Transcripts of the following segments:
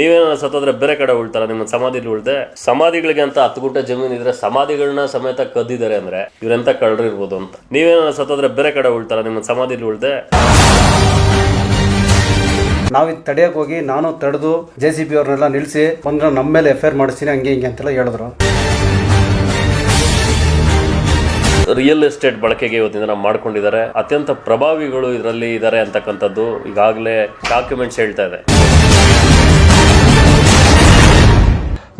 ನೀವೇನ ಸತ್ತೋದ್ರೆ ಬೇರೆ ಕಡೆ ಉಳ್ತಾರ ನಿಮ್ಮ ಸಮಾಧಿಲಿ ಉಳ್ದೆ ಸಮಾಧಿಗಳಿಗೆ ಅಂತ ಹತ್ತು ಗುಂಟೆ ಜಮೀನು ಇದ್ರೆ ಸಮಾಧಿಗಳನ್ನ ಸಮೇತ ಕದ್ದಿದ್ದಾರೆ ಅಂದ್ರೆ ಇವ್ರೆಂತ ಕಳ್ರಿರ್ಬೋದು ಅಂತ. ನೀವೇನ ಸತ್ತೋದ್ರೆ ಬೇರೆ ಕಡೆ ಉಳ್ತಾರ ನಿಮ್ಮ ಸಮಾಧಿಲಿ ಉಳ್ದೆ. ನಾವು ಇದು ತಡೆಯೋಕೆ ಹೋಗಿ ನಾನು ತಡೆದು ಜೆ ಸಿ ಬಿ ಅವ್ರನ್ನೆಲ್ಲ ನಿಲ್ಸಿ ಒಂದ್ರ ನಮ್ಮ ಮೇಲೆ ಎಫ್ ಐ ಆರ್ ಮಾಡಿಸ್ತೀನಿ ಹಂಗೆ ಹಿಂಗೆ ಅಂತೆಲ್ಲ ಹೇಳಿದ್ರು. ರಿಯಲ್ ಎಸ್ಟೇಟ್ ಬಳಕೆಗೆ ಇವತ್ತಿನ ನಾವು ಮಾಡ್ಕೊಂಡಿದ್ದಾರೆ. ಅತ್ಯಂತ ಪ್ರಭಾವಿಗಳು ಇದರಲ್ಲಿ ಇದ್ದಾರೆ ಅಂತಕ್ಕಂಥದ್ದು ಈಗಾಗಲೇ ಡಾಕ್ಯುಮೆಂಟ್ಸ್ ಹೇಳ್ತಾ ಇದೆ.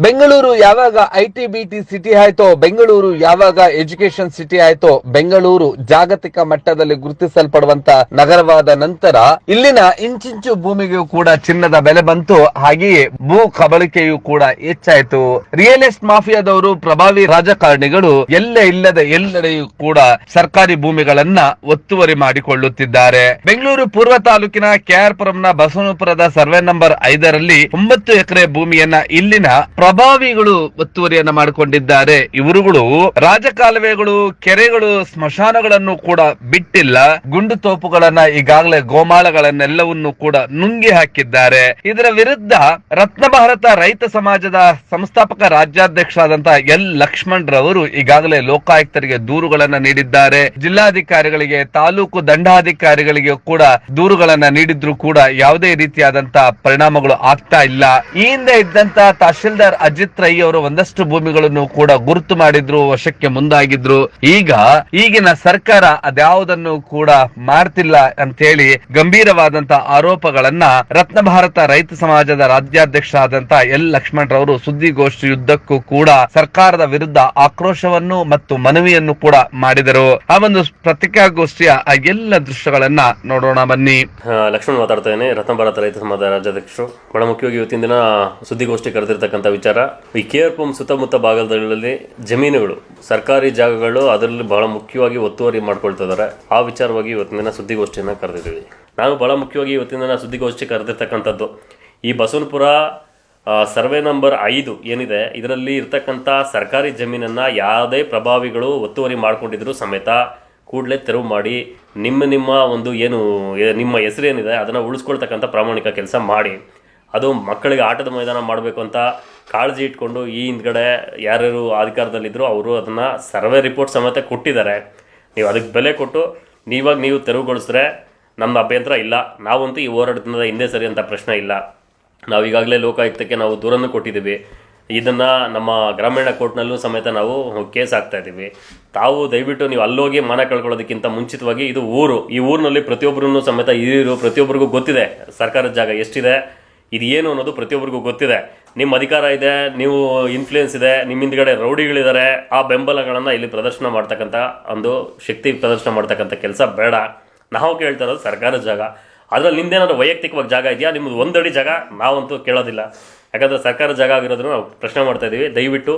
ಬೆಂಗಳೂರು ಯಾವಾಗ I T B T city ಆಯ್ತೋ, Bengaluru ಯಾವಾಗ ಎಜುಕೇಶನ್ ಸಿಟಿ ಆಯ್ತೋ, ಬೆಂಗಳೂರು ಜಾಗತಿಕ ಮಟ್ಟದಲ್ಲಿ ಗುರುತಿಸಲ್ಪಡುವಂತ ನಗರವಾದ ನಂತರ ಇಲ್ಲಿನ ಇಂಚಿಂಚು ಭೂಮಿಗೂ ಕೂಡ ಚಿನ್ನದ ಬೆಲೆ ಬಂತು. ಹಾಗೆಯೇ ಭೂ ಕಬಳಿಕೆಯೂ ಕೂಡ ಹೆಚ್ಚಾಯ್ತು. ರಿಯಲ್ ಎಸ್ಟ್ ಮಾಫಿಯಾದವರು, ಪ್ರಭಾವಿ ರಾಜಕಾರಣಿಗಳು ಎಲ್ಲೇ ಇಲ್ಲದ ಎಲ್ಲೆಡೆಯೂ ಕೂಡ ಸರ್ಕಾರಿ ಭೂಮಿಗಳನ್ನ ಒತ್ತುವರಿ ಮಾಡಿಕೊಳ್ಳುತ್ತಿದ್ದಾರೆ. ಬೆಂಗಳೂರು ಪೂರ್ವ ತಾಲೂಕಿನ ಕೆಆರ್ ಪುರಂನ ಬಸವನಪುರದ ಸರ್ವೆ ನಂಬರ್ ಐದರಲ್ಲಿ ಒಂಬತ್ತು ಎಕರೆ ಭೂಮಿಯನ್ನ ಇಲ್ಲಿನ ಪ್ರಭಾವಿಗಳು ಒತ್ತುವರಿಯನ್ನ ಮಾಡಿಕೊಂಡಿದ್ದಾರೆ. ಇವರುಗಳು ರಾಜಕಾಲುವೆಗಳು, ಕೆರೆಗಳು, ಸ್ಮಶಾನಗಳನ್ನು ಕೂಡ ಬಿಟ್ಟಿಲ್ಲ. ಗುಂಡು ತೋಪುಗಳನ್ನ ಈಗಾಗಲೇ ಗೋಮಾಳಗಳನ್ನೆಲ್ಲವನ್ನು ಕೂಡ ನುಂಗಿ ಹಾಕಿದ್ದಾರೆ. ಇದರ ವಿರುದ್ಧ ರತ್ನ ಭಾರತ ರೈತ ಸಮಾಜದ ಸಂಸ್ಥಾಪಕ ರಾಜ್ಯಾಧ್ಯಕ್ಷರಾದಂತಹ ಎಲ್ ಲಕ್ಷ್ಮಣ್ ರವರು ಈಗಾಗಲೇ ಲೋಕಾಯುಕ್ತರಿಗೆ ದೂರುಗಳನ್ನ ನೀಡಿದ್ದಾರೆ. ಜಿಲ್ಲಾಧಿಕಾರಿಗಳಿಗೆ, ತಾಲೂಕು ದಂಡಾಧಿಕಾರಿಗಳಿಗೆ ಕೂಡ ದೂರುಗಳನ್ನ ನೀಡಿದ್ರು ಕೂಡ ಯಾವುದೇ ರೀತಿಯಾದಂತಹ ಪರಿಣಾಮಗಳು ಆಗ್ತಾ ಇಲ್ಲ. ಈ ಹಿಂದೆ ಇದ್ದಂತ ತಹಶೀಲ್ದಾರ್ ಅಜಿತ್ ರೈ ಅವರು ಒಂದಷ್ಟು ಭೂಮಿಗಳನ್ನು ಕೂಡ ಗುರುತು ಮಾಡಿದ್ರು, ವಶಕ್ಕೆ ಮುಂದಾಗಿದ್ರು. ಈಗ ಈಗಿನ ಸರ್ಕಾರ ಅದ್ಯಾವುದನ್ನು ಕೂಡ ಮಾಡ್ತಿಲ್ಲ ಅಂತ ಹೇಳಿ ಗಂಭೀರವಾದಂತ ಆರೋಪಗಳನ್ನ ರತ್ನ ಭಾರತ ರೈತ ಸಮಾಜದ ರಾಜ್ಯಾಧ್ಯಕ್ಷ ಆದಂತ ಎಲ್ ಲಕ್ಷ್ಮಣ್ ರವರು ಸುದ್ದಿಗೋಷ್ಠಿಯುದ್ದಕ್ಕೂ ಕೂಡ ಸರ್ಕಾರದ ವಿರುದ್ಧ ಆಕ್ರೋಶವನ್ನು ಮತ್ತು ಮನವಿಯನ್ನು ಕೂಡ ಮಾಡಿದರು. ಆ ಒಂದು ಪತ್ರಿಕಾಗೋಷ್ಠಿಯ ಆ ಎಲ್ಲ ದೃಶ್ಯಗಳನ್ನ ನೋಡೋಣ ಬನ್ನಿ. ಲಕ್ಷ್ಮಣ್ ಮಾತಾಡ್ತಾ ಇದ್ದೇನೆ. ರತ್ನ ಭಾರತ ರೈತ ಸಮಾಜದ ರಾಜ್ಯಾಧ್ಯಕ್ಷರು. ಬಹಳ ಮುಖ್ಯವಾಗಿ ಇವತ್ತಿನ ದಿನ ಸುದ್ದಿಗೋಷ್ಠಿ ಕರೆದಿರ್ತಕ್ಕಂಥ ವಿಚಾರ, ಈ ಕೆ ಆರ್ ಪಂ ಸುತ್ತಮುತ್ತ ಭಾಗಗಳಲ್ಲಿ ಜಮೀನುಗಳು, ಸರ್ಕಾರಿ ಜಾಗಗಳು ಅದರಲ್ಲಿ ಬಹಳ ಮುಖ್ಯವಾಗಿ ಒತ್ತುವರಿ ಮಾಡ್ಕೊಳ್ತಾ ಇದ್ದಾರೆ ಆ ವಿಚಾರವಾಗಿ ಇವತ್ತಿನ ದಿನ ಸುದ್ದಿಗೋಷ್ಠಿಯನ್ನು ಕರೆದಿದ್ದೀವಿ. ನಾನು ಬಹಳ ಮುಖ್ಯವಾಗಿ ಇವತ್ತಿನ ದಿನ ಸುದ್ದಿಗೋಷ್ಠಿ ಕರೆದಿರ್ತಕ್ಕಂಥದ್ದು. ಈ ಬಸವನಪುರ ಸರ್ವೆ ನಂಬರ್ ಐದು ಏನಿದೆ, ಇದರಲ್ಲಿ ಇರ್ತಕ್ಕಂಥ ಸರ್ಕಾರಿ ಜಮೀನನ್ನು ಯಾವುದೇ ಪ್ರಭಾವಿಗಳು ಒತ್ತುವರಿ ಮಾಡ್ಕೊಂಡಿದ್ರು ಸಮೇತ ಕೂಡಲೇ ತೆರವು ಮಾಡಿ, ನಿಮ್ಮ ನಿಮ್ಮ ಒಂದು ಏನು, ನಿಮ್ಮ ಹೆಸರೇನಿದೆ, ಅದನ್ನು ಉಳಿಸ್ಕೊಳ್ತಕ್ಕಂಥ ಪ್ರಾಮಾಣಿಕ ಕೆಲಸ ಮಾಡಿ. ಅದು ಮಕ್ಕಳಿಗೆ ಆಟದ ಮೈದಾನ ಮಾಡಬೇಕು ಅಂತ ಕಾಳಜಿ ಇಟ್ಕೊಂಡು ಈ ಹಿಂದ್ಗಡೆ ಯಾರ್ಯಾರು ಅಧಿಕಾರದಲ್ಲಿದ್ದರೂ ಅವರು ಅದನ್ನು ಸರ್ವೆ ರಿಪೋರ್ಟ್ ಸಮೇತ ಕೊಟ್ಟಿದ್ದಾರೆ. ನೀವು ಅದಕ್ಕೆ ಬೆಲೆ ಕೊಟ್ಟು ನೀವಾಗ ನೀವು ತೆರವುಗೊಳಿಸಿದ್ರೆ ನಮ್ಮ ಅಭ್ಯಂತರ ಇಲ್ಲ. ನಾವಂತೂ ಈ ಹೋರಾಟದಿಂದ ಹಿಂದೆ ಸರಿ ಅಂತ ಪ್ರಶ್ನೆ ಇಲ್ಲ. ನಾವು ಈಗಾಗಲೇ ಲೋಕಾಯುಕ್ತಕ್ಕೆ ನಾವು ದೂರನ್ನು ಕೊಟ್ಟಿದ್ದೀವಿ. ಇದನ್ನು ನಮ್ಮ ಗ್ರಾಮೀಣ ಕೋರ್ಟ್ನಲ್ಲೂ ಸಮೇತ ನಾವು ಕೇಸ್ ಹಾಕ್ತಾ ಇದ್ದೀವಿ. ತಾವು ದಯವಿಟ್ಟು ನೀವು ಅಲ್ಲೋಗಿ ಮನೆ ಕಳ್ಕೊಳ್ಳೋದಕ್ಕಿಂತ ಮುಂಚಿತವಾಗಿ ಇದು ಊರು. ಈ ಊರಿನಲ್ಲಿ ಪ್ರತಿಯೊಬ್ಬರೂ ಸಮೇತ ಹಿರಿಯರು ಪ್ರತಿಯೊಬ್ಬರಿಗೂ ಗೊತ್ತಿದೆ. ಸರ್ಕಾರದ ಜಾಗ ಎಷ್ಟಿದೆ? ಇದು ಏನು ಅನ್ನೋದು ಪ್ರತಿಯೊಬ್ಬರಿಗೂ ಗೊತ್ತಿದೆ. ನಿಮ್ಮ ಅಧಿಕಾರ ಇದೆ, ನೀವು ಇನ್ಫ್ಲೂಯೆನ್ಸ್ ಇದೆ ನಿಮ್ಮ ಹಿಂದ್ಗಡೆ ರೌಡಿಗಳಿದ್ದಾರೆ. ಆ ಬೆಂಬಲಗಳನ್ನು ಇಲ್ಲಿ ಪ್ರದರ್ಶನ ಮಾಡ್ತಕ್ಕಂಥ ಒಂದು ಶಕ್ತಿ ಪ್ರದರ್ಶನ ಮಾಡ್ತಕ್ಕಂಥ ಕೆಲಸ ಬೇಡ. ನಾವು ಕೇಳ್ತಾ ಇರೋದು ಸರ್ಕಾರದ ಜಾಗ. ಅದರಲ್ಲಿ ನಿಮ್ದೇನಾದ್ರು ವೈಯಕ್ತಿಕವಾಗಿ ಜಾಗ ಇದೆಯಾ? ನಿಮ್ಮದು ಒಂದಡಿ ಜಾಗ ನಾವಂತೂ ಕೇಳೋದಿಲ್ಲ. ಯಾಕಂದರೆ ಸರ್ಕಾರ ಜಾಗ ಆಗಿರೋದನ್ನು ನಾವು ಪ್ರಶ್ನೆ ಮಾಡ್ತಾ ಇದ್ದೀವಿ ದಯವಿಟ್ಟು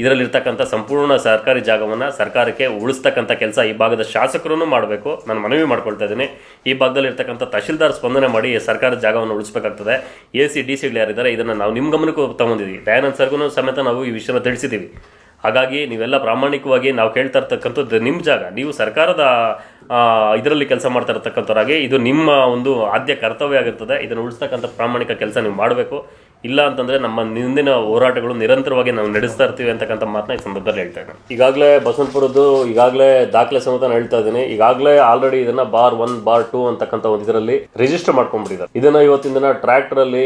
ಇದರಲ್ಲಿರ್ತಕ್ಕಂಥ ಸಂಪೂರ್ಣ ಸರ್ಕಾರಿ ಜಾಗವನ್ನು ಸರ್ಕಾರಕ್ಕೆ ಉಳಿಸ್ತಕ್ಕಂಥ ಕೆಲಸ ಈ ಭಾಗದ ಶಾಸಕರೂ ಮಾಡಬೇಕು. ನಾನು ಮನವಿ ಮಾಡ್ಕೊಳ್ತಾ ಇದ್ದೀನಿ. ಈ ಭಾಗದಲ್ಲಿ ಇರ್ತಕ್ಕಂಥ ತಹಶೀಲ್ದಾರ್ ಸ್ಪಂದನೆ ಮಾಡಿ ಸರ್ಕಾರದ ಜಾಗವನ್ನು ಉಳಿಸ್ಬೇಕಾಗ್ತದೆ. ಎ ಸಿ, ಡಿ ಸಿಗಳು ಯಾರಿದ್ದಾರೆ ಇದನ್ನು ನಾವು ನಿಮ್ಮ ಗಮನಕ್ಕೂ ತಗೊಂಡಿದ್ದೀವಿ ದಯಾನಂದ್ ಸರ್ಗೂ ಸಮೇತ ನಾವು ಈ ವಿಷಯನ ತಿಳಿಸಿದ್ದೀವಿ ಹಾಗಾಗಿ ನೀವೆಲ್ಲ ಪ್ರಾಮಾಣಿಕವಾಗಿ ನಾವು ಕೇಳ್ತಾ ಇರ್ತಕ್ಕಂಥದ್ದು ನಿಮ್ಮ ಜಾಗ. ನೀವು ಸರ್ಕಾರದ ಇದರಲ್ಲಿ ಕೆಲಸ ಮಾಡ್ತಾ ಇರ್ತಕ್ಕಂಥವ್ರಾಗಿ ಇದು ನಿಮ್ಮ ಒಂದು ಆದ್ಯ ಕರ್ತವ್ಯ ಆಗಿರ್ತದೆ. ಇದನ್ನು ಉಳಿಸ್ತಕ್ಕಂಥ ಪ್ರಾಮಾಣಿಕ ಕೆಲಸ ನೀವು ಮಾಡಬೇಕು. ಇಲ್ಲ ಅಂತಂದ್ರೆ ನಮ್ಮ ಮುಂದಿನ ಹೋರಾಟಗಳು ನಿರಂತರವಾಗಿ ನಾವು ನಡೆಸ್ತಾ ಇರ್ತೀವಿ ಅಂತಕ್ಕಂಥ ಮಾತನ್ನ ಈ ಸಂದರ್ಭದಲ್ಲಿ ಹೇಳ್ತಾ ಇದ್ದೀನಿ. ಈಗಾಗಲೇ ಬಸವಂತಪುರದ್ದು ಈಗಾಗಲೇ ದಾಖಲೆ ಸಮೇತ ನಾನು ಹೇಳ್ತಾ ಇದ್ದೀನಿ. ಈಗಾಗಲೇ ಆಲ್ರೆಡಿ ಇದನ್ನ ಬಾರ್ ಒನ್ ಬಾರ್ ಟೂ ಅಂತಕ್ಕಂಥ ಒಂದು ಇದರಲ್ಲಿ ರಿಜಿಸ್ಟರ್ ಮಾಡ್ಕೊಂಡ್ಬಿಟ್ಟಿದ್ದಾರೆ. ಇದನ್ನ ಇವತ್ತಿನ ದಿನ ಟ್ರ್ಯಾಕ್ಟರ್ ಅಲ್ಲಿ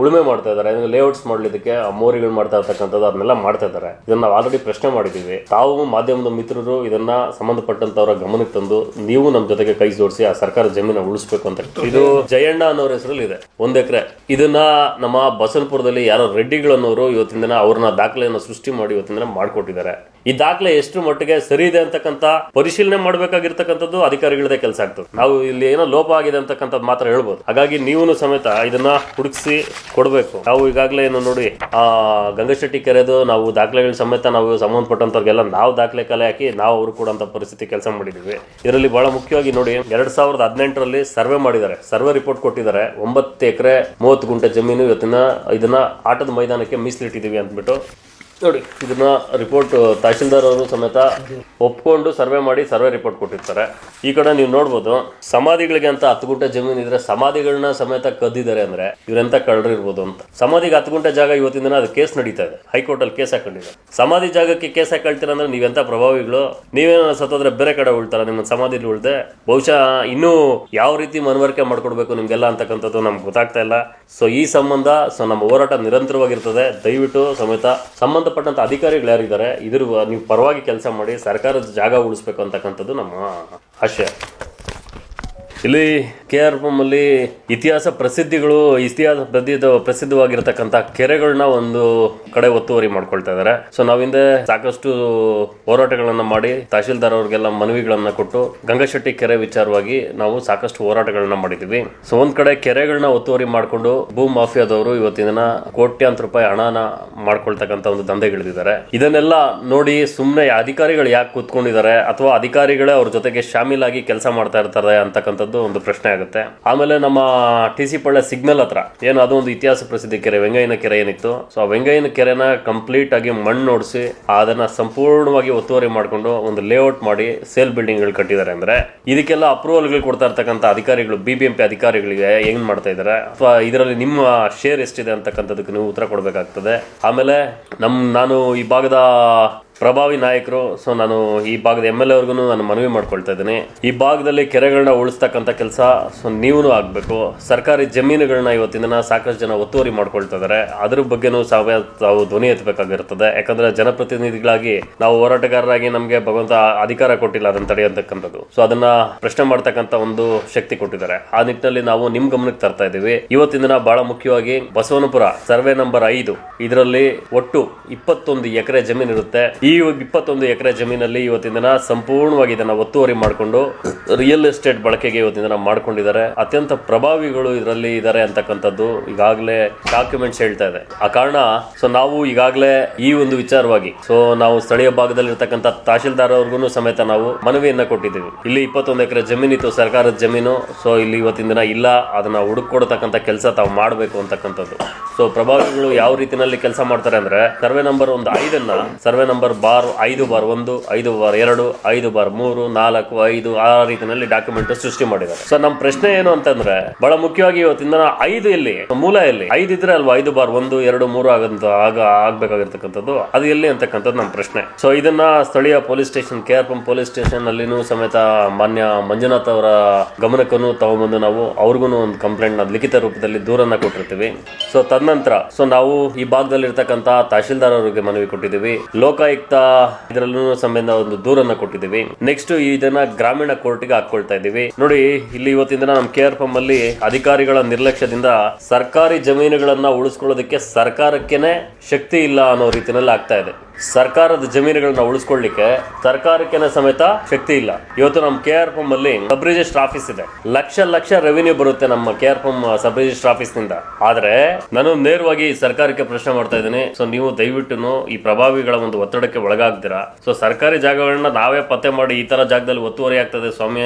ಉಳುಮೆ ಮಾಡ್ತಾ ಇದ್ದಾರೆ. ಲೇಔಟ್ಸ್ ಮಾಡ್ಲಿಕ್ಕೆ ಮೋರಿಗಳು ಮಾಡ್ತಾ ಇರ್ತಕ್ಕಂಥದ್ದು ಅದನ್ನೆಲ್ಲ ಮಾಡ್ತಾ ಇದ್ದಾರೆ. ಇದನ್ನ ನಾವು ಆಲ್ರೆಡಿ ಪ್ರಶ್ನೆ ಮಾಡಿದ್ದೀವಿ. ತಾವು ಮಾಧ್ಯಮದ ಮಿತ್ರರು ಇದನ್ನ ಸಂಬಂಧಪಟ್ಟಂತವರ ಗಮನಕ್ಕೆ ತಂದು ನೀವು ನಮ್ಮ ಜೊತೆಗೆ ಕೈ ಜೋಡಿಸಿ ಆ ಸರ್ಕಾರ ಜಮೀನ ಉಳಿಸ್ಬೇಕು ಅಂತ. ಇದು ಜಯಣ್ಣ ಅನ್ನೋರ ಹೆಸರಲ್ಲಿ ಇದೆ ಒಂದ್ ಎಕರೆ. ಇದನ್ನ ನಮ್ಮ ಬಸವನಪುರದಲ್ಲಿ ಯಾರೋ ರೆಡ್ಡಿಗಳು ಅನ್ನೋರು ಇವತ್ತಿನ ದಿನ ಅವ್ರನ್ನ ದಾಖಲೆಯನ್ನು ಸೃಷ್ಟಿ ಮಾಡಿ ಇವತ್ತಿನ ದಿನ ಮಾಡ್ಕೊಟ್ಟಿದ್ದಾರೆ. ಈ ದಾಖಲೆ ಎಷ್ಟು ಮಟ್ಟಿಗೆ ಸರಿ ಇದೆ ಅಂತಕ್ಕಂಥ ಪರಿಶೀಲನೆ ಮಾಡಬೇಕಾಗಿರ್ತಕ್ಕಂಥದ್ದು ಅಧಿಕಾರಿಗಳದೇ ಕೆಲಸ ಆಗ್ತದೆ. ನಾವು ಇಲ್ಲಿ ಏನೋ ಲೋಪ ಆಗಿದೆ ಅಂತಕ್ಕಂಥದ್ದು ಮಾತ್ರ ಹೇಳ್ಬೋದು. ಹಾಗಾಗಿ ನೀವು ಸಮೇತ ಇದನ್ನ ಹುಡುಕಿಸಿ ಕೊಡಬೇಕು. ನಾವು ಈಗಾಗಲೇ ಏನು ನೋಡಿ, ಆ, ಗಂಗಶೆಟ್ಟಿ ಕೆರೆದು ನಾವು ದಾಖಲೆಗಳ ಸಮೇತ ನಾವು ಸಂಬಂಧಪಟ್ಟಂತವ್ರಿಗೆಲ್ಲ ನಾವು ದಾಖಲೆ ಕಲೆ ಹಾಕಿ ನಾವು ಅವರು ಕೂಡ ಪರಿಸ್ಥಿತಿ ಕೆಲಸ ಮಾಡಿದ್ದೀವಿ. ಇದರಲ್ಲಿ ಬಹಳ ಮುಖ್ಯವಾಗಿ ನೋಡಿ, ಎರಡ್ ಸಾವಿರದ ಹದಿನೆಂಟರಲ್ಲಿ ಸರ್ವೆ ಮಾಡಿದ್ದಾರೆ. ಸರ್ವೆ ರಿಪೋರ್ಟ್ ಕೊಟ್ಟಿದ್ದಾರೆ. ಒಂಬತ್ತು ಎಕರೆ ಮೂವತ್ತು ಗುಂಟೆ ಜಮೀನು ಇವತ್ತಿನ, ಇದನ್ನ ಆಟದ ಮೈದಾನಕ್ಕೆ ಮೀಸಲಿಟ್ಟಿದ್ದೀವಿ ಅಂದ್ಬಿಟ್ಟು ನೋಡಿ, ಇದನ್ನ ರಿಪೋರ್ಟ್ ತಹಶೀಲ್ದಾರ್ ಅವರು ಸಮೇತ ಒಪ್ಕೊಂಡು ಸರ್ವೆ ಮಾಡಿ ಸರ್ವೆ ರಿಪೋರ್ಟ್ ಕೊಟ್ಟಿರ್ತಾರೆ. ಈ ಕಡೆ ನೀವು ನೋಡ್ಬೋದು, ಸಮಾಧಿಗಳಿಗೆ ಅಂತ ಹತ್ತು ಗುಂಟೆ ಜಮೀನು ಇದ್ರೆ ಸಮಾಧಿಗಳನ್ನ ಸಮೇತ ಕದ್ದಿದ್ದಾರೆ ಅಂದ್ರೆ ಇವರೆಂತ ಕಳ್ರಿರ್ಬೋದು ಅಂತ. ಸಮಾಧಿಗೆ ಹತ್ತು ಗುಂಟೆ ಜಾಗ ಇವತ್ತಿನ ದಿನ ಅದು ಕೇಸ್ ನಡೀತಾ ಇದೆ. ಹೈಕೋರ್ಟ್ ಅಲ್ಲಿ ಕೇಸ್ ಹಾಕೊಂಡಿದೆ. ಸಮಾಧಿ ಜಾಗಕ್ಕೆ ಕೇಸ್ ಹಾಕೊಳ್ತೀರ ಅಂದ್ರೆ ನೀವೆಂತ ಪ್ರಭಾವಿಗಳು? ನೀವೇನ ಸತ್ತೋದ್ರೆ ಬೇರೆ ಕಡೆ ಉಳ್ತಾರ ನಿಮ್ಮ ಸಮಾಧಿಲಿ ಉಳ್ದೆ? ಬಹುಶಃ ಇನ್ನೂ ಯಾವ ರೀತಿ ಮನವರಿಕೆ ಮಾಡ್ಕೊಡ್ಬೇಕು ನಿಮ್ಗೆಲ್ಲ ಅಂತಕ್ಕಂಥದ್ದು ನಮ್ಗೆ ಗೊತ್ತಾಗ್ತಾ ಇಲ್ಲ. ಸೊ ಈ ಸಂಬಂಧ ಸೊ ನಮ್ಮ ಹೋರಾಟ ನಿರಂತರವಾಗಿರ್ತದೆ. ದಯವಿಟ್ಟು ಸಮೇತ ಸಂಬಂಧಪಟ್ಟಂತ ಅಧಿಕಾರಿಗಳು ಯಾರಿದ್ದಾರೆ, ಇದ್ರ ನೀವು ಪರವಾಗಿ ಕೆಲಸ ಮಾಡಿ ಸರ್ಕಾರದ ಜಾಗ ಉಳಿಸ್ಬೇಕು ಅಂತಕ್ಕಂಥದ್ದು ನಮ್ಮ ಆಶಯ. ಇಲ್ಲಿ ಕೆ ಆರ್ ಅಲ್ಲಿ ಇತಿಹಾಸ ಪ್ರಸಿದ್ಧಿಗಳು, ಇತಿಹಾಸ ಪ್ರಸಿದ್ಧ ಪ್ರಸಿದ್ಧವಾಗಿರ್ತಕ್ಕಂಥ ಕೆರೆಗಳನ್ನ ಒಂದು ಕಡೆ ಒತ್ತುವರಿ ಮಾಡ್ಕೊಳ್ತಾ ಇದ್ದಾರೆ. ಸೊ ನಾವಿಂದೆ ಸಾಕಷ್ಟು ಹೋರಾಟಗಳನ್ನ ಮಾಡಿ, ತಹಶೀಲ್ದಾರ್ ಅವ್ರಿಗೆಲ್ಲ ಮನವಿಗಳನ್ನ ಕೊಟ್ಟು, ಗಂಗಶೆಟ್ಟಿ ಕೆರೆ ವಿಚಾರವಾಗಿ ನಾವು ಸಾಕಷ್ಟು ಹೋರಾಟಗಳನ್ನ ಮಾಡಿದೀವಿ ಸೊ ಒಂದ್ ಕಡೆ ಕೆರೆಗಳನ್ನ ಒತ್ತುವರಿ ಮಾಡ್ಕೊಂಡು, ಭೂ ಮಾಫಿಯಾದವರು ಇವತ್ತಿನ ದಿನ ಕೋಟ್ಯಾಂತರ ರೂಪಾಯಿ ಹಣನ ಮಾಡ್ಕೊಳ್ತಕ್ಕಂಥ ಒಂದು ದಂಧೆಗಿಳಿದಿದ್ದಾರೆ. ಇದನ್ನೆಲ್ಲ ನೋಡಿ ಸುಮ್ಮನೆ ಅಧಿಕಾರಿಗಳು ಯಾಕೆ ಕೂತ್ಕೊಂಡಿದ್ದಾರೆ, ಅಥವಾ ಅಧಿಕಾರಿಗಳೇ ಅವ್ರ ಜೊತೆಗೆ ಶಾಮೀಲಾಗಿ ಕೆಲಸ ಮಾಡ್ತಾ ಇರ್ತಾರೆ ಅಂತಕ್ಕಂಥದ್ದು ಒಂದು ಪ್ರಶ್ನೆ ಆಗುತ್ತೆ. ಆಮೇಲೆ ನಮ್ಮ ಟಿ ಸಿ ಪಳ್ಳ ಸಿಗ್ನಲ್ ಹತ್ರ, ಏನು ಅದು ಒಂದು ಇತಿಹಾಸ ಪ್ರಸಿದ್ಧ ಕೆರೆ, ವೆಂಗಯ್ಯನ ಕೆರೆ ಏನಿತ್ತು, ಸೊ ಆ ವೆಂಗಯ್ಯನ ಕೆರೆನ ಕಂಪ್ಲೀಟ್ ಆಗಿ ಮಣ್ಣು ಓಡಿಸಿ ಅದನ್ನ ಸಂಪೂರ್ಣವಾಗಿ ಒತ್ತುವರಿ ಮಾಡಿಕೊಂಡು ಒಂದು ಲೇಔಟ್ ಮಾಡಿ ಸೇಲ್ ಬಿಲ್ಡಿಂಗ್ಗಳು ಕಟ್ಟಿದ್ದಾರೆ ಅಂದ್ರೆ, ಇದಕ್ಕೆಲ್ಲ ಅಪ್ರೂವಲ್ಗಳು ಕೊಡ್ತಾ ಇರ್ತಕ್ಕಂಥ ಅಧಿಕಾರಿಗಳು ಬಿ ಬಿ ಎಂ ಅಧಿಕಾರಿಗಳಿಗೆ ಹೆಂಗ್ ಮಾಡ್ತಾ ಇದ್ದಾರೆ, ಅಥವಾ ಇದರಲ್ಲಿ ನಿಮ್ಮ ಶೇರ್ ಎಷ್ಟಿದೆ ಅಂತಕ್ಕಂಥದಕ್ಕೆ ನೀವು ಉತ್ತರ ಕೊಡಬೇಕಾಗ್ತದೆ. ಆಮೇಲೆ ನಮ್, ನಾನು ಈ ಭಾಗದ ಪ್ರಭಾವಿ ನಾಯಕರು ಸೊ ನಾನು ಈ ಭಾಗದ ಎಂ ಎಲ್ ಎವ್ರಿಗೂ ನಾನು ಮನವಿ ಮಾಡ್ಕೊಳ್ತಾ ಇದ್ದೀನಿ. ಈ ಭಾಗದಲ್ಲಿ ಕೆರೆಗಳನ್ನ ಉಳಿಸ್ತಕ್ಕಂಥ ಕೆಲಸ ಸೊ ನೀವು ಆಗಬೇಕು. ಸರ್ಕಾರಿ ಜಮೀನುಗಳನ್ನ ಇವತ್ತಿನ ದಿನ ಸಾಕಷ್ಟು ಜನ ಒತ್ತುವರಿ ಮಾಡ್ಕೊಳ್ತಾ ಇದ್ದಾರೆ. ಅದ್ರ ಬಗ್ಗೆನೂ ಸಾವ ತಾವು ಧ್ವನಿ ಎತ್ತಬೇಕಾಗಿರ್ತದೆ. ಯಾಕಂದ್ರೆ ಜನಪ್ರತಿನಿಧಿಗಳಾಗಿ ನಾವು ಹೋರಾಟಗಾರರಾಗಿ ನಮಗೆ ಭಗವಂತ ಅಧಿಕಾರ ಕೊಟ್ಟಿಲ್ಲ ಅದನ್ನು ತಡೆಯತಕ್ಕಂಥದ್ದು. ಸೊ ಅದನ್ನ ಪ್ರಶ್ನೆ ಮಾಡ್ತಕ್ಕಂಥ ಒಂದು ಶಕ್ತಿ ಕೊಟ್ಟಿದ್ದಾರೆ. ಆ ನಿಟ್ಟಿನಲ್ಲಿ ನಾವು ನಿಮ್ ಗಮನಕ್ಕೆ ತರ್ತಾ ಇದ್ದೀವಿ. ಇವತ್ತಿನ ದಿನ ಬಹಳ ಮುಖ್ಯವಾಗಿ ಬಸವನಪುರ ಸರ್ವೆ ನಂಬರ್ ಐದು. ಇದರಲ್ಲಿ ಒಟ್ಟು ಇಪ್ಪತ್ತೊಂದು ಎಕರೆ ಜಮೀನು ಇರುತ್ತೆ ಈ ಇಪ್ಪತ್ತೊಂದು ಎಕರೆ ಜಮೀನಲ್ಲಿ ಇವತ್ತಿನ ದಿನ ಸಂಪೂರ್ಣವಾಗಿ ಇದನ್ನ ಒತ್ತುವರಿ ಮಾಡಿಕೊಂಡು ರಿಯಲ್ ಎಸ್ಟೇಟ್ ಬಳಕೆಗೆ ಇವತ್ತಿನ ದಿನ ಮಾಡ್ಕೊಂಡಿದ್ದಾರೆ. ಅತ್ಯಂತ ಪ್ರಭಾವಿಗಳು ಇದರಲ್ಲಿ ಇದ್ದಾರೆ ಅಂತಕ್ಕಂಥದ್ದು ಈಗಾಗಲೇ ಡಾಕ್ಯುಮೆಂಟ್ಸ್ ಹೇಳ್ತಾ ಇದೆ. ಆ ಕಾರಣ ಸೊ ನಾವು ಈಗಾಗಲೇ ಈ ಒಂದು ವಿಚಾರವಾಗಿ ಸೊ ನಾವು ಸ್ಥಳೀಯ ಭಾಗದಲ್ಲಿ ಇರ್ತಕ್ಕಂಥ ತಹಶೀಲ್ದಾರ್ ಅವ್ರಿಗೂ ಸಮೇತ ನಾವು ಮನವಿಯನ್ನ ಕೊಟ್ಟಿದ್ದೀವಿ. ಇಲ್ಲಿ ಇಪ್ಪತ್ತೊಂದು ಎಕರೆ ಜಮೀನಿತ್ತು, ಸರ್ಕಾರದ ಜಮೀನು ಸೊ ಇಲ್ಲಿ ಇವತ್ತಿನ ದಿನ ಇಲ್ಲ, ಅದನ್ನ ಹುಡುಕೊಡ್ತಕ್ಕಂಥ ಕೆಲಸ ತಾವು ಮಾಡಬೇಕು ಅಂತಕ್ಕಂಥದ್ದು. ಸೊ ಪ್ರಭಾವಿಗಳು ಯಾವ ರೀತಿಯಲ್ಲಿ ಕೆಲಸ ಮಾಡ್ತಾರೆ ಅಂದ್ರೆ, ಸರ್ವೆ ನಂಬರ್ ಒಂದು ಐದನ್ನ, ಸರ್ವೆ ನಂಬರ್ ಬಾರ್ ಐದು ಬಾರ್ ಒಂದು, ಐದು ಬಾರ್ ಎರಡು, ಐದು ಬಾರ್ ಮೂರು, ನಾಲ್ಕು, ಐದು, ಆ ರೀತಿಯಲ್ಲಿ ಡಾಕ್ಯುಮೆಂಟ್ ಸೃಷ್ಟಿ ಮಾಡಿದ್ದಾರೆ. ಸೊ ನಮ್ಮ ಪ್ರಶ್ನೆ ಏನು ಅಂತಂದ್ರೆ, ಬಹಳ ಮುಖ್ಯವಾಗಿ ಇವತ್ತಿನ ದಿನ ಐದು ಎಲ್ಲಿ ಮೂಲ ಎಲ್ಲಿ ಐದು ಇದ್ರೆ ಅಲ್ವಾ ಐದು ಬಾರ್ ಒಂದು, ಎರಡು, ಮೂರು ಆಗಂತ, ಆಗ ಆಗ್ಬೇಕಾಗಿರ್ತಕ್ಕಂಥದ್ದು? ಅದು ಎಲ್ಲಿ ಅಂತಕ್ಕಂಥದ್ದು ನಮ್ಮ ಪ್ರಶ್ನೆ. ಸೊ ಇದನ್ನ ಸ್ಥಳೀಯ ಪೊಲೀಸ್ ಸ್ಟೇಷನ್, ಕೆ ಆರ್ ಪಂ ಪೊಲೀಸ್ ಸ್ಟೇಷನ್ ಅಲ್ಲಿನೂ ಸಮೇತ ಮಾನ್ಯ ಮಂಜುನಾಥ್ ಅವರ ಗಮನಕ್ಕೂ ತಗೊಂಬಂದು ನಾವು ಅವ್ರಿಗೂ ಒಂದು ಕಂಪ್ಲೇಂಟ್ನ ಲಿಖಿತ ರೂಪದಲ್ಲಿ ದೂರನ್ನ ಕೊಟ್ಟಿರ್ತೀವಿ. ಸೊ ತದನಂತರ ಸೊ ನಾವು ಈ ಭಾಗದಲ್ಲಿ ಇರ್ತಕ್ಕಂಥ ತಹಶೀಲ್ದಾರ್ ಅವರಿಗೆ ಮನವಿ ಕೊಟ್ಟಿದ್ದೀವಿ. ಲೋಕಾಯುಕ್ತ ಇದರಲ್ಲೂ ಸಂಬಂಧ ಒಂದು ದೂರನ್ನ ಕೊಟ್ಟಿದ್ದೀವಿ. ನೆಕ್ಸ್ಟ್ ಇದನ್ನ ಗ್ರಾಮೀಣ ಕೋರ್ಟ್ಗೆ ಹಾಕೊಳ್ತಾ ಇದ್ದೀವಿ. ನೋಡಿ, ಇಲ್ಲಿ ಇವತ್ತಿನ ದಿನ ನಮ್ಮ ಕೆ ಆರ್ ಪಂ ಅಲ್ಲಿ ಅಧಿಕಾರಿಗಳ ನಿರ್ಲಕ್ಷ್ಯದಿಂದ ಸರ್ಕಾರಿ ಜಮೀನುಗಳನ್ನ ಉಳಿಸ್ಕೊಳ್ಳೋದಕ್ಕೆ ಸರ್ಕಾರಕ್ಕೆನೆ ಶಕ್ತಿ ಇಲ್ಲ ಅನ್ನೋ ರೀತಿಯಲ್ಲಿ ಆಗ್ತಾ ಇದೆ. ಸರ್ಕಾರದ ಜಮೀನುಗಳನ್ನ ಉಳಿಸ್ಕೊಳ್ಳಿಕ್ಕೆ ಸರ್ಕಾರಕ್ಕೆನ ಸಮೇತ ಶಕ್ತಿ ಇಲ್ಲ. ಇವತ್ತು ನಮ್ಮ ಕೆ ಆರ್ ಪಂ ಅಲ್ಲಿ ಸಬ್ ರಿಜಿಸ್ಟರ್ ಆಫೀಸ್ ಇದೆ. ಲಕ್ಷ ಲಕ್ಷ ರೆವಿನ್ಯೂ ಬರುತ್ತೆ ನಮ್ಮ ಕೆ ಆರ್ ಪಂ ಸಬ್ ರಿಜಿಸ್ಟರ್ ಆಫೀಸ್ನಿಂದ ಆದ್ರೆ ನಾನು ನೇರವಾಗಿ ಸರ್ಕಾರಕ್ಕೆ ಪ್ರಶ್ನೆ ಮಾಡ್ತಾ ಇದ್ದೀನಿ. ಸೊ ನೀವು ದಯವಿಟ್ಟು ಈ ಪ್ರಭಾವಿಗಳ ಒಂದು ಒತ್ತಡಕ್ಕೆ ಒಳಗಾಗ್ತೀರಾ ಸೊ ಸರ್ಕಾರಿ ಜಾಗಗಳನ್ನ ನಾವೇ ಪತ್ತೆ ಮಾಡಿ ಈ ತರ ಜಾಗದಲ್ಲಿ ಒತ್ತುವರಿ ಆಗ್ತದೆ ಸ್ವಾಮಿ.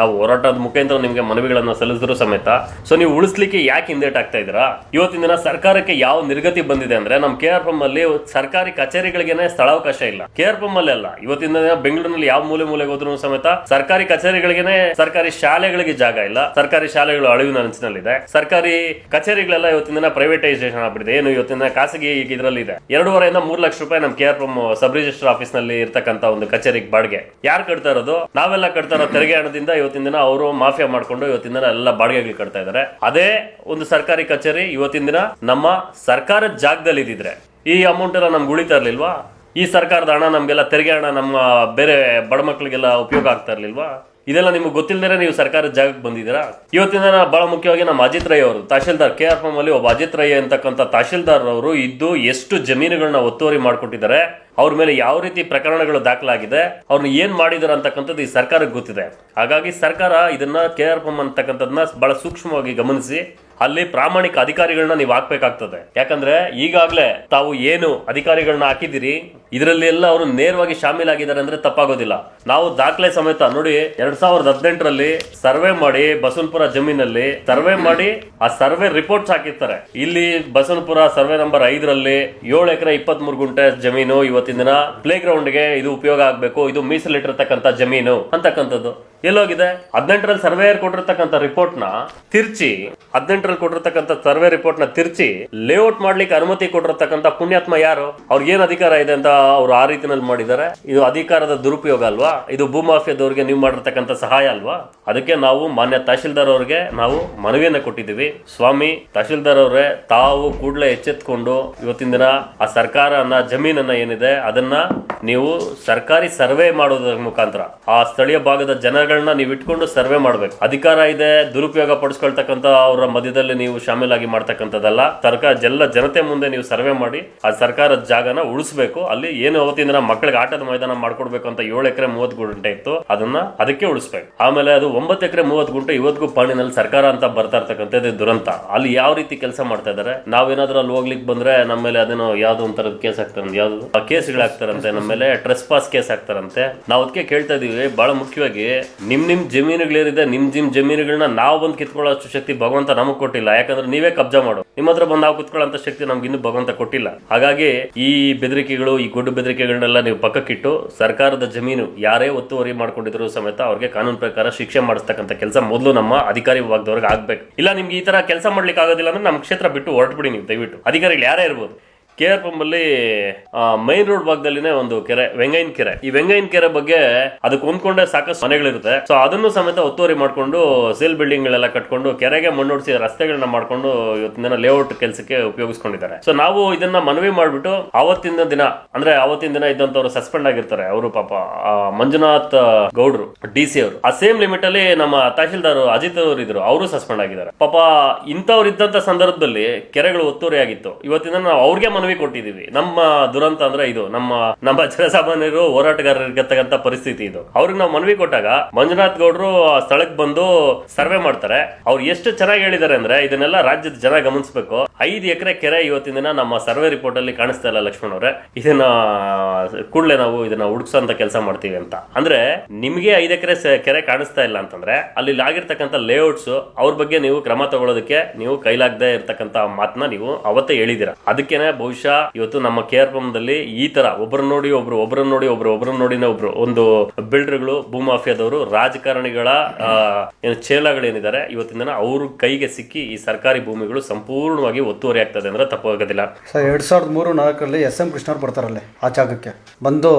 ನಾವು ಹೋರಾಟದ ಮುಖಾಂತರ ನಿಮಗೆ ಮನವಿಗಳನ್ನ ಸಲ್ಲಿಸಿದ್ರು ಸಮೇತ. ಸೊ ನೀವು ಉಳಿಸ್ಲಿಕ್ಕೆ ಯಾಕೆ ಹಿಂದೇಟ್ ಆಗ್ತಾ ಇದ್ದೀರಾ? ಇವತ್ತಿನ ದಿನ ಸರ್ಕಾರಕ್ಕೆ ಯಾವ ನಿರ್ಗತಿ ಬಂದಿದೆ ಅಂದ್ರೆ ನಮ್ಮ ಕೆ ಆರ್ ಪಂ ಅಲ್ಲಿ ಸರ್ಕಾರಿ ಕಚೇರಿಗಳಿಗೆನೆ ಸ್ಥಳಾವಕಾಶ ಇಲ್ಲ. ಕೆ ಆರ್ ಪಂ ಅಲ್ಲಿ ಇವತ್ತಿನ ದಿನ ಬೆಂಗಳೂರಿನಲ್ಲಿ ಯಾವ ಮೂಲೆ ಮೂಲೆಗೆ ಹೋದ್ರು ಸಮೇತ ಸರ್ಕಾರಿ ಕಚೇರಿಗಳಿಗೆನೇ ಸರ್ಕಾರಿ ಶಾಲೆಗಳಿಗೆ ಜಾಗ ಇಲ್ಲ. ಸರ್ಕಾರಿ ಶಾಲೆಗಳು ಅಳಿವಿನ ಅಂಚಿನಲ್ಲಿದೆ. ಸರ್ಕಾರಿ ಕಚೇರಿಗಳೆಲ್ಲ ಇವತ್ತಿನ ದಿನ ಪ್ರೈವೇಟೈಸೇಷನ್ ಆಗ್ಬಿಟ್ಟಿದೆ. ಏನು ಇವತ್ತಿನ ಖಾಸಗಿ ಇದರಲ್ಲಿ ಇದೆ ಎರಡೂವರೆಯಿಂದ ಮೂರ್ ಲಕ್ಷ ರೂಪಾಯಿ ನಮ್ ಕೆಆರ್ ಪಂ ಸಬ್ ರಿಜಿಸ್ಟರ್ ಆಫೀಸ್ನಲ್ಲಿ ಇರ್ತಕ್ಕಂತ ಒಂದು ಕಚೇರಿಗೆ ಬಾಡಿಗೆ. ಯಾರು ಕಟ್ತಾ ಇರೋದು? ನಾವೆಲ್ಲ ಕಟ್ತಾ ಇರೋ ತೆರಿಗೆ ಹಣದಿಂದ ಇವತ್ತಿನ ದಿನ ಅವರು ಮಾಫಿಯಾ ಮಾಡ್ಕೊಂಡು ಇವತ್ತಿನ ದಿನ ಎಲ್ಲ ಬಾಡಿಗೆಗಳು ಕಟ್ತಾ ಇದ್ದಾರೆ. ಅದೇ ಒಂದು ಸರ್ಕಾರಿ ಕಚೇರಿ ಇವತ್ತಿನ ದಿನ ನಮ್ಮ ಸರ್ಕಾರದ ಜಾಗದಲ್ಲಿ ಇದ್ದಿದ್ರೆ ಈ ಅಮೌಂಟ್ ಎಲ್ಲ ನಮ್ಗೆ ಉಳಿತಾ ಇರಲಿಲ್ವಾ? ಈ ಸರ್ಕಾರದ ಹಣ ನಮಗೆಲ್ಲ ತೆರಿಗೆ ಹಣ ನಮ್ಮ ಬೇರೆ ಬಡ ಮಕ್ಕಳಿಗೆಲ್ಲ ಉಪಯೋಗ ಆಗ್ತಾ ಇರಲಿಲ್ವಾ? ಇದೆಲ್ಲ ನಿಮ್ಗೆ ಗೊತ್ತಿಲ್ಲದೇ ನೀವು ಸರ್ಕಾರದ ಜಾಗಕ್ಕೆ ಬಂದಿದ್ದೀರಾ? ಇವತ್ತಿನ ದಿನ ಬಹಳ ಮುಖ್ಯವಾಗಿ ನಮ್ಮ ಅಜಿತ್ ರೈ ಅವರು, ತಹಶೀಲ್ದಾರ್ ಕೆ ಆರ್ ಪಂ ಅಲ್ಲಿ ಒಬ್ಬ ಅಜಿತ್ ರೈ ಅಂತಕ್ಕಂಥ ತಹಶೀಲ್ದಾರ್ ಅವರು ಇದ್ದು ಎಷ್ಟು ಜಮೀನುಗಳನ್ನ ಒತ್ತುವರಿ ಮಾಡಿಕೊಟ್ಟಿದ್ದಾರೆ, ಅವ್ರ ಮೇಲೆ ಯಾವ ರೀತಿ ಪ್ರಕರಣಗಳು ದಾಖಲಾಗಿದೆ, ಅವ್ರನ್ನ ಏನ್ ಮಾಡಿದಾರೆ ಅಂತಕ್ಕಂಥದ್ದು ಈ ಸರ್ಕಾರಕ್ಕೆ ಗೊತ್ತಿದೆ. ಹಾಗಾಗಿ ಸರ್ಕಾರ ಇದನ್ನ ಕೆ ಆರ್ ಪಂ ಅಂತಕ್ಕಂಥದ್ದನ್ನ ಬಹಳ ಸೂಕ್ಷ್ಮವಾಗಿ ಗಮನಿಸಿ ಅಲ್ಲಿ ಪ್ರಾಮಾಣಿಕ ಅಧಿಕಾರಿಗಳನ್ನ ನೀವು ಹಾಕ್ಬೇಕಾಗ್ತದೆ. ಯಾಕಂದ್ರೆ ಈಗಾಗಲೇ ತಾವು ಏನು ಅಧಿಕಾರಿಗಳನ್ನ ಹಾಕಿದಿರಿ ಇದರಲ್ಲಿ ಎಲ್ಲ ಅವರು ನೇರವಾಗಿ ಶಾಮೀಲಾಗಿದ್ದಾರೆ ಅಂದ್ರೆ ತಪ್ಪಾಗೋದಿಲ್ಲ. ನಾವು ದಾಖಲೆ ಸಮೇತ ನೋಡಿ, ಎರಡ್ ಸಾವಿರದ ಹದಿನೆಂಟರಲ್ಲಿ ಸರ್ವೆ ಮಾಡಿ ಬಸವನಪುರ ಜಮೀನಲ್ಲಿ ಸರ್ವೆ ಮಾಡಿ ಆ ಸರ್ವೆ ರಿಪೋರ್ಟ್ಸ್ ಹಾಕಿರ್ತಾರೆ. ಇಲ್ಲಿ ಬಸವನಪುರ ಸರ್ವೆ ನಂಬರ್ ಐದರಲ್ಲಿ ಏಳು ಎಕರೆ ಇಪ್ಪತ್ತ್ ಮೂರು ಗುಂಟೆ ಜಮೀನು ಇವತ್ತಿನ ದಿನ ಪ್ಲೇ ಗೆ ಇದು ಉಪಯೋಗ ಆಗಬೇಕು, ಇದು ಮೀಸಲಿಟ್ಟಿರ್ತಕ್ಕಂಥ ಜಮೀನು ಅಂತಕ್ಕಂಥದ್ದು. ಎಲ್ಲೋಗಿದೆ? ಹದಿನೆಂಟರಲ್ಲಿ ಸರ್ವೇಯರ್ ಕೊಟ್ಟಿರ್ತಕ್ಕಂಥ ರಿಪೋರ್ಟ್ನ ತಿರ್ಚಿ, ಹದಿನೆಂಟರಲ್ಲಿ ಕೊಟ್ಟಿರ್ತಕ್ಕಂಥ ಸರ್ವೆ ರಿಪೋರ್ಟ್ನ ತಿರ್ಚಿ ಲೇಔಟ್ ಮಾಡ್ಲಿಕ್ಕೆ ಅನುಮತಿ ಕೊಟ್ಟಿರ್ತಕ್ಕಂಥ ಪುಣ್ಯಾತ್ಮ ಯಾರು? ಅವ್ರಿಗೆ ಏನ್ ಅಧಿಕಾರ ಇದೆ ಅಂತ ಅವ್ರು ಆ ರೀತಿನಲ್ಲಿ ಮಾಡಿದ್ದಾರೆ. ಇದು ಅಧಿಕಾರದ ದುರುಪಯೋಗ ಅಲ್ವಾ? ಇದು ಭೂಮಾಫಿಯಾದವ್ರಿಗೆ ನೀವು ಮಾಡಿರ್ತಕ್ಕಂಥ ಸಹಾಯ ಅಲ್ವಾ? ಅದಕ್ಕೆ ನಾವು ಮಾನ್ಯ ತಹಶೀಲ್ದಾರ್ ಅವ್ರಿಗೆ ನಾವು ಮನವಿಯನ್ನ ಕೊಟ್ಟಿದ್ದೀವಿ. ಸ್ವಾಮಿ, ತಹಶೀಲ್ದಾರ್ ಅವರೇ, ತಾವು ಕೂಡಲೇ ಎಚ್ಚೆತ್ಕೊಂಡು ಇವತ್ತಿನ ದಿನ ಆ ಸರ್ಕಾರ ಅನ್ನ ಜಮೀನನ್ನ ಏನಿದೆ, ಅದನ್ನ ನೀವು ಸರ್ಕಾರಿ ಸರ್ವೆ ಮಾಡೋದ್ರ ಮುಖಾಂತರ, ಆ ಸ್ಥಳೀಯ ಭಾಗದ ಜನಗಳನ್ನ ನೀವು ಇಟ್ಕೊಂಡು ಸರ್ವೆ ಮಾಡ್ಬೇಕು. ಅಧಿಕಾರ ಇದೆ, ದುರುಪಯೋಗ ಪಡಿಸ್ಕೊಳ್ತಕ್ಕಂಥ ಅವರ ಮಧ್ಯದಲ್ಲಿ ನೀವು ಶಾಮೀಲಾಗಿ ಮಾಡ್ತಕ್ಕಂಥದ್ದಲ್ಲ. ಸರ್ಕಾರ ಜಲ್ಲ ಜನತೆ ಮುಂದೆ ನೀವು ಸರ್ವೆ ಮಾಡಿ, ಆ ಸರ್ಕಾರದ ಜಾಗನ ಉಳಿಸ್ಬೇಕು. ಅಲ್ಲಿ ಏನು ಅವತ್ತಿನ ಮಕ್ಕಳಿಗೆ ಆಟದ ಮೈದಾನ ಮಾಡ್ಕೊಡ್ಬೇಕು ಅಂತ ಏಳು ಎಕರೆ ಮೂವತ್ತು ಗುಂಟೆ ಇತ್ತು, ಅದನ್ನ ಅದಕ್ಕೆ ಉಳಿಸ್ಬೇಕು. ಆಮೇಲೆ ಅದು ಒಂಬತ್ತು ಎಕರೆ ಮೂವತ್ತು ಗುಂಟೆ ಇವತ್ತಿಗೂ ಪಾಣಿನಲ್ಲಿ ಸರ್ಕಾರ ಅಂತ ಬರ್ತಾ ಇರ್ತಕ್ಕಂಥದ್ದು ದುರಂತ. ಅಲ್ಲಿ ಯಾವ ರೀತಿ ಕೆಲಸ ಮಾಡ್ತಾ ಇದಾರೆ ನಾವೇನಾದ್ರೂ ಅಲ್ಲಿ ಹೋಗ್ಲಿಕ್ಕೆ ಬಂದ್ರೆ ನಮ್ಮ ಮೇಲೆ ಅದೇನೋ ಯಾವ್ದೋ ಒಂಥರದ ಕೇಸ್ ಆಗ್ತಾರಂತೆ ಯಾವ್ದು? ಆ ಕೇಸ್ಗಳಾಗ್ತಾರಂತೆ ನಮ್ಮ ಮೇಲೆ ಟ್ರೆಸ್ ಪಾಸ್ ಕೇಸ್ ಆಗ್ತಾರಂತೆ ನಾವು ಅದಕ್ಕೆ ಕೇಳ್ತಾ ಇದೀವಿ, ಬಹಳ ಮುಖ್ಯವಾಗಿ ನಿಮ್ ನಿಮ್ಮ ಜಮೀನುಗಳೇನಿದೆ ನಿಮ್ಮ ನಿಮ್ಮ ಜಮೀನುಗಳನ್ನ ನಾವು ಬಂದು ಕಿತ್ಕೊಳ್ಳೋ ಶಕ್ತಿ ಭಗವಂತ ನಮಗೆ ಕೊಟ್ಟಿಲ್ಲ. ಯಾಕಂದ್ರೆ ನೀವೇ ಕಬ್ಜಾ ಮಾಡು ನಿಮ್ಮ ಹತ್ರ ಬಂದು ನಾವು ಕುತ್ಕೊಳ್ಳೋ ಶಕ್ತಿ ನಮ್ಗೆ ಇನ್ನು ಭಗವಂತ ಕೊಟ್ಟಿಲ್ಲ. ಹಾಗಾಗಿ ಈ ಬೆದರಿಕೆಗಳು, ಈ ಗುಡ್ಡು ಬೆದರಿಕೆಗಳನ್ನೆಲ್ಲ ನೀವು ಪಕ್ಕಕ್ಕಿಟ್ಟು ಸರ್ಕಾರದ ಜಮೀನು ಯಾರೇ ಒತ್ತುವರಿ ಮಾಡ್ಕೊಂಡಿದ್ರು ಸಮೇತ ಅವ್ರಿಗೆ ಕಾನೂನು ಪ್ರಕಾರ ಶಿಕ್ಷೆ ಮಾಡಿಸ್ತಕ್ಕಂಥ ಕೆಲಸ ಮೊದಲು ನಮ್ಮ ಅಧಿಕಾರಿ ವಿಭಾಗದವ್ರಿಗೆ ಆಗ್ಬೇಕು. ಇಲ್ಲ, ನಿಮ್ಗೆ ಈ ತರ ಕೆಲಸ ಮಾಡ್ಲಿಕ್ಕೆ ಆಗೋದಿಲ್ಲ ಅಂದ್ರೆ ನಮ್ಮ ಕ್ಷೇತ್ರ ಬಿಟ್ಟು ಹೊರಟ್ಬಿಡಿ ನೀವು ದಯವಿಟ್ಟು. ಅಧಿಕಾರಿಗಳು ಯಾರೇ ಇರ್ಬೋದು. ಕೆ ಆರ್ ಪಂಬಲ್ಲಿ ಮೈನ್ ರೋಡ್ ಭಾಗದಲ್ಲಿನೇ ಒಂದು ಕೆರೆ ವೆಂಗೈನ್ ಕೆರೆ. ಈ ವೆಂಗೈನ್ ಕೆರೆ ಬಗ್ಗೆ ಅದಕ್ಕೆ ಹೊಂದ್ಕೊಂಡೆ ಸಾಕಷ್ಟು ಮನೆಗಳಿರುತ್ತೆ. ಸೊ ಅದನ್ನು ಸಮೇತ ಒತ್ತುವರಿ ಮಾಡ್ಕೊಂಡು ಸೇಲ್ ಬಿಲ್ಡಿಂಗ್ ಗಳೆಲ್ಲ ಕಟ್ಕೊಂಡು, ಕೆರೆಗೆ ಮಣ್ಣೊಡಿಸಿ ರಸ್ತೆಗಳನ್ನ ಮಾಡ್ಕೊಂಡು ಇವತ್ತಿನ ದಿನ ಲೇಔಟ್ ಕೆಲಸಕ್ಕೆ ಉಪಯೋಗಿಸ್ಕೊಂಡಿದ್ದಾರೆ. ಸೊ ನಾವು ಇದನ್ನ ಮನವಿ ಮಾಡ್ಬಿಟ್ಟು ಅವತ್ತಿನ ದಿನ, ಅಂದ್ರೆ ಅವತ್ತಿನ ದಿನ ಇದ್ದಂತವ್ರು ಸಸ್ಪೆಂಡ್ ಆಗಿರ್ತಾರೆ. ಅವರು ಪಾಪ ಮಂಜುನಾಥ್ ಗೌಡ್ರು ಡಿ ಸಿ ಅವರು. ಆ ಸೇಮ್ ಲಿಮಿಟ್ ಅಲ್ಲಿ ನಮ್ಮ ತಹಶೀಲ್ದಾರ್ ಅಜಿತ್ ಅವರು ಇದ್ರು. ಅವರು ಸಸ್ಪೆಂಡ್ ಆಗಿದ್ದಾರೆ. ಪಾಪ, ಇಂಥವ್ರು ಇದ್ದಂತ ಸಂದರ್ಭದಲ್ಲಿ ಕೆರೆಗಳು ಒತ್ತುವರಿ ಆಗಿತ್ತು. ಇವತ್ತಿನ ನಾವು ಅವ್ರಿಗೆ ಮನವಿ ಕೊಟ್ಟಿದೀವಿ ನಮ್ಮ ದುರಂತ ಅಂದ್ರೆ ಇದು. ನಮ್ಮ ನಮ್ಮ ಜನಸಾಮಾನ್ಯರು ಹೋರಾಟಗಾರರಿಗೆ ಪರಿಸ್ಥಿತಿ ಇದು. ಅವ್ರಿಗೆ ನಾವು ಮನವಿ ಕೊಟ್ಟಾಗ ಮಂಜುನಾಥ್ ಗೌಡ್ರು ಸ್ಥಳಕ್ಕೆ ಬಂದು ಸರ್ವೆ ಮಾಡ್ತಾರೆ. ಅವ್ರು ಎಷ್ಟು ಚೆನ್ನಾಗಿ ಹೇಳಿದ್ದಾರೆ ಅಂದ್ರೆ ಇದನ್ನೆಲ್ಲ ರಾಜ್ಯದ ಜನ ಗಮನಿಸಬೇಕು. ಐದು ಎಕರೆ ಕೆರೆ ಇವತ್ತಿನ ದಿನ ನಮ್ಮ ಸರ್ವೆ ರಿಪೋರ್ಟ್ ಅಲ್ಲಿ ಕಾಣಿಸ್ತಾ ಇಲ್ಲ ಲಕ್ಷ್ಮಣ್ ಅವರೇ. ಇದನ್ನ, ಕೂಡಲೇ ನಾವು ಇದನ್ನ ಹುಡುಕ್ಸೋಂತ ಕೆಲಸ ಮಾಡ್ತೀವಿ ಅಂತ. ಅಂದ್ರೆ ನಿಮ್ಗೆ ಐದು ಎಕರೆ ಕೆರೆ ಕಾಣಿಸ್ತಾ ಇಲ್ಲ ಅಂತಂದ್ರೆ ಅಲ್ಲಿ ಆಗಿರ್ತಕ್ಕಂಥ ಲೇಔಟ್ಸ್ ಅವ್ರ ಬಗ್ಗೆ ನೀವು ಕ್ರಮ ತಗೊಳ್ಳೋದಕ್ಕೆ ನೀವು ಕೈಲಾಗದೆ ಇರ್ತಕ್ಕಂಥ ಮಾತನ್ನ ನೀವು ಅವತ್ತೇ ಹೇಳಿದಿರ ಅದಕ್ಕೆ ಬಹುಶಃ ಇವತ್ತು ನಮ್ಮ ಕೆ ಆರ್ ದಲ್ಲಿ ಈ ತರ ಒಬ್ಬರು ನೋಡಿ ಒಬ್ರು ಒಬ್ಬರನ್ನ ನೋಡಿ ಒಬ್ರು ಒಬ್ಬರನ್ನ ನೋಡಿನ ಒಬ್ರು. ಒಂದು ಬಿಲ್ಡರ್ಗಳು, ಭೂಮಾಫಿಯಾದವರು, ರಾಜಕಾರಣಿಗಳ ಏನು ಚೇಲಗಳೇನಿದ್ದಾರೆ, ಇವತ್ತಿನ ಅವ್ರ ಕೈಗೆ ಸಿಕ್ಕಿ ಈ ಸರ್ಕಾರಿ ಭೂಮಿಗಳು ಸಂಪೂರ್ಣವಾಗಿ ಒತ್ತುವರಿ ಆಗ್ತದೆ ಅಂದ್ರೆ ತಪ್ಪಾಗೋದಿಲ್ಲ. ಸರ್, ಎರಡ್ ಸಾವಿರದ ಮೂರು ನಾಲ್ಕರಲ್ಲಿ ಎಸ್ ಎಂ ಕೃಷ್ಣ ಬರ್ತಾರಲ್ಲಿ ಆ ಜಾಗಕ್ಕೆ. ಬಂದು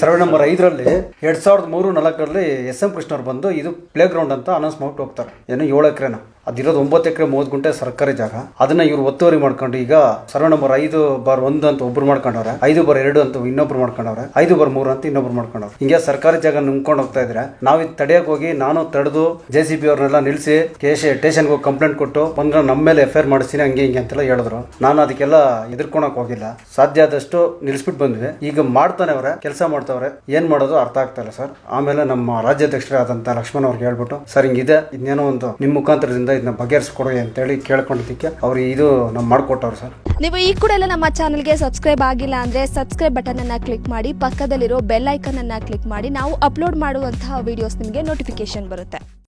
ಸರ್ವೆ ನಂಬರ್ ಐದರಲ್ಲಿ ಎರಡ್ ಸಾವಿರದ ಮೂರು ನಾಲ್ಕರಲ್ಲಿ ಎಸ್ ಎಂ ಕೃಷ್ಣವ್ರು ಬಂದು ಇದು ಪ್ಲೇ ಗ್ರೌಂಡ್ ಅಂತ ಅನೌನ್ಸ್ ಮಾಡ್ಬಿಟ್ಟು ಹೋಗ್ತಾರೆ. ಏನು ಏಳು ಎಕರೆನ. ಅದಿರೋದು ಒಂಬತ್ತು ಎಕರೆ ಮೂವತ್ತು ಗುಂಟೆ ಸರ್ಕಾರಿ ಜಾಗ. ಅದನ್ನ ಇವ್ರು ಒತ್ತುವರಿ ಮಾಡ್ಕೊಂಡು ಈಗ ಸರ್ವ ನಂಬರ್ ಐದು ಬಾರ್ ಒಂದು ಅಂತ ಒಬ್ರು ಮಾಡ್ಕೊಂಡವ್ರೆ, ಐದು ಬಾರ್ ಎರಡು ಅಂತ ಇನ್ನೊಬ್ರು ಮಾಡ್ಕೊಂಡವ್ರೆ, ಐದು ಬಾರ್ ಮೂರು ಅಂತ ಇನ್ನೊಬ್ರು ಮಾಡ್ಕೊಂಡವ್ರೆ. ಹಿಂಗೆ ಸರ್ಕಾರಿ ಜಾಗ ನುಂಗ್ಕೊಂಡು ಹೋಗ್ತಾ ಇದ್ರೆ ನಾವು ತಡೆಯಕ್ಕೆ ಹೋಗಿ ನಾನು ತಡೆದು ಜೆ ಸಿ ಬಿ ಅವ್ರನ್ನೆಲ್ಲ ನಿಲ್ಲಿಸಿ ಕೇಶ ಸ್ಟೇಷನ್ಗೆ ಹೋಗಿ ಕಂಪ್ಲೇಂಟ್ ಕೊಟ್ಟು ಬಂದ್ರೆ ನಮ್ಮ ಮೇಲೆ ಎಫ್ ಐ ಆರ್ ಮಾಡಿಸ್ತೀನಿ, ಹಂಗೆ ಹಿಂಗೆ ಅಂತೆಲ್ಲ ಹೇಳಿದ್ರು. ನಾನು ಅದಕ್ಕೆಲ್ಲ ಎದುರ್ಕೊಳಕ್ ಹೋಗಿಲ್ಲ. ಸಾಧ್ಯ ಆದಷ್ಟು ನಿಲ್ಲಿಸ್ಬಿಟ್ಟು ಬಂದ್ವಿ. ಈಗ ಮಾಡ್ತಾನೆ ಅವ್ರೆ, ಕೆಲಸ ಮಾಡ್ತಾವ್ರೆ. ಏನ್ ಮಾಡೋದು ಅರ್ಥ ಆಗ್ತಾ ಇಲ್ಲ ಸರ್. ಆಮೇಲೆ ನಮ್ಮ ರಾಜ್ಯಾಧ್ಯಕ್ಷರಾದಂಥ ಲಕ್ಷ್ಮಣ್ ಅವ್ರಿಗೆ ಹೇಳ್ಬಿಟ್ಟು, ಸರ್ ಹಿಂಗಿದೆ ಇನ್ನೇನೋ ಒಂದು ನಿಮ್ಮ ಮುಖಾಂತರದಿಂದ ಇದನ್ನ ಬಗೆಹರಿಸ್ಕೊಡಿ ಅಂತೇಳಿ ಕೇಳ್ಕೊಂಡಿದ್ದಕ್ಕೆ ಅವ್ರು ಇದು ನಮ್ಮ ಮಾಡ್ಕೊಟ್ಟವ್ರು ಸರ್. ನೀವು ಈ ಕೂಡ ಎಲ್ಲ ನಮ್ಮ ಚಾನಲ್ಗೆ ಸಬ್ಸ್ಕ್ರೈಬ್ ಆಗಿಲ್ಲ ಅಂದ್ರೆ ಸಬ್ಸ್ಕ್ರೈಬ್ ಬಟನ್ ಅನ್ನ ಕ್ಲಿಕ್ ಮಾಡಿ, ಪಕ್ಕದಲ್ಲಿರೋ ಬೆಲ್ ಐಕನ್ ಅನ್ನ ಕ್ಲಿಕ್ ಮಾಡಿ, ನಾವು ಅಪ್ಲೋಡ್ ಮಾಡುವಂತಹ ವಿಡಿಯೋಸ್ ನಿಮಗೆ ನೋಟಿಫಿಕೇಶನ್ ಬರುತ್ತೆ.